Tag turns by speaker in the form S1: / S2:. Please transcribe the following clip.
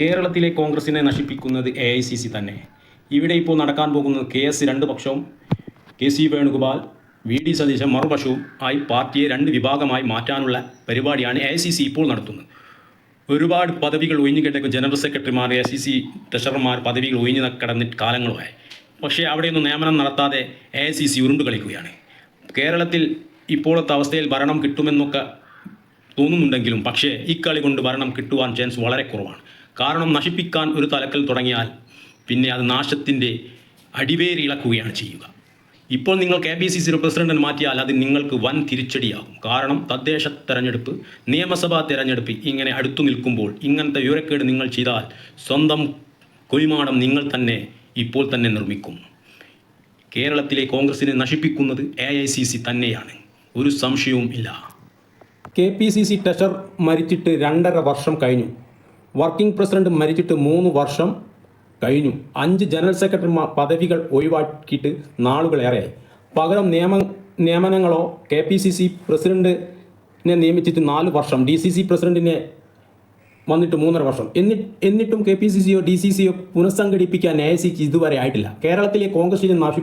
S1: കേരളത്തിലെ കോൺഗ്രസിനെ നശിപ്പിക്കുന്നത് എ ഐ സി സി തന്നെ. ഇവിടെ ഇപ്പോൾ നടക്കാൻ പോകുന്നത് കെ എസ് രണ്ട് പക്ഷവും K C Venugopal V D Satheesan മറുപക്ഷവും ആയി പാർട്ടിയെ രണ്ട് വിഭാഗമായി മാറ്റാനുള്ള പരിപാടിയാണ് എ ഐ സി സി ഇപ്പോൾ നടത്തുന്നത്. ഒരുപാട് പദവികൾ ഒഴിഞ്ഞു കിടക്കും ജനറൽ സെക്രട്ടറിമാർ എ സി സി ട്രഷറർമാർ പദവികൾ ഒഴിഞ്ഞു കിടന്നിട്ട് കാലങ്ങളുമായി പക്ഷേ അവിടെയൊന്നും നിയമനം നടത്താതെ എ ഐ സി സി ഉരുണ്ടു കളിക്കുകയാണ്. കേരളത്തിൽ ഇപ്പോഴത്തെ അവസ്ഥയിൽ ഭരണം കിട്ടുമെന്നൊക്കെ തോന്നുന്നുണ്ടെങ്കിലും പക്ഷേ ഈ കളി കൊണ്ട് ഭരണം കിട്ടുവാൻ ചാൻസ് വളരെ കുറവാണ്. കാരണം നശിപ്പിക്കാൻ ഒരു തലക്കൽ തുടങ്ങിയാൽ പിന്നെ അത് നാശത്തിന്റെ അടിവേരിളക്കുകയാണ് ചെയ്യുക. ഇപ്പോൾ നിങ്ങൾ കെ പി സി സി പ്രസിഡന്റിനെ മാറ്റിയാൽ അത് നിങ്ങൾക്ക് വൻ തിരിച്ചടിയാകും. കാരണം തദ്ദേശ തെരഞ്ഞെടുപ്പ് നിയമസഭാ തെരഞ്ഞെടുപ്പ് ഇങ്ങനെ അടുത്തു നിൽക്കുമ്പോൾ ഇങ്ങനത്തെ വിവരക്കേട് നിങ്ങൾ ചെയ്താൽ സ്വന്തം കൊയ്മാടം നിങ്ങൾ തന്നെ ഇപ്പോൾ തന്നെ നിർമ്മിക്കും. കേരളത്തിലെ കോൺഗ്രസിനെ നശിപ്പിക്കുന്നത് എ ഐ സി സി തന്നെയാണ്. ഒരു സംശയവും ഇല്ല. K P C C treasurer മരിച്ചിട്ട് രണ്ടര വർഷം കഴിഞ്ഞു. വർക്കിംഗ് പ്രസിഡന്റ് മരിച്ചിട്ട് മൂന്ന് വർഷം കഴിഞ്ഞു. അഞ്ച് ജനറൽ സെക്രട്ടറിമാർ പദവികൾ ഒഴിവാക്കിയിട്ട് നാളുകളേറെയായി പകരം നിയമ നിയമനങ്ങളോ കെ പി സി സി പ്രസിഡന്റിനെ നിയമിച്ചിട്ട് നാല് വർഷം ഡി സി സി പ്രസിഡന്റിനെ വന്നിട്ട് മൂന്നര വർഷം. എന്നിട്ട് എന്നിട്ടും കെ പി സി സിയോ ഡി സി സിയോ പുനഃസംഘടിപ്പിക്കാൻ എ സിക്ക് ഇതുവരെ ആയിട്ടില്ല. കേരളത്തിലെ കോൺഗ്രസിനെ നശി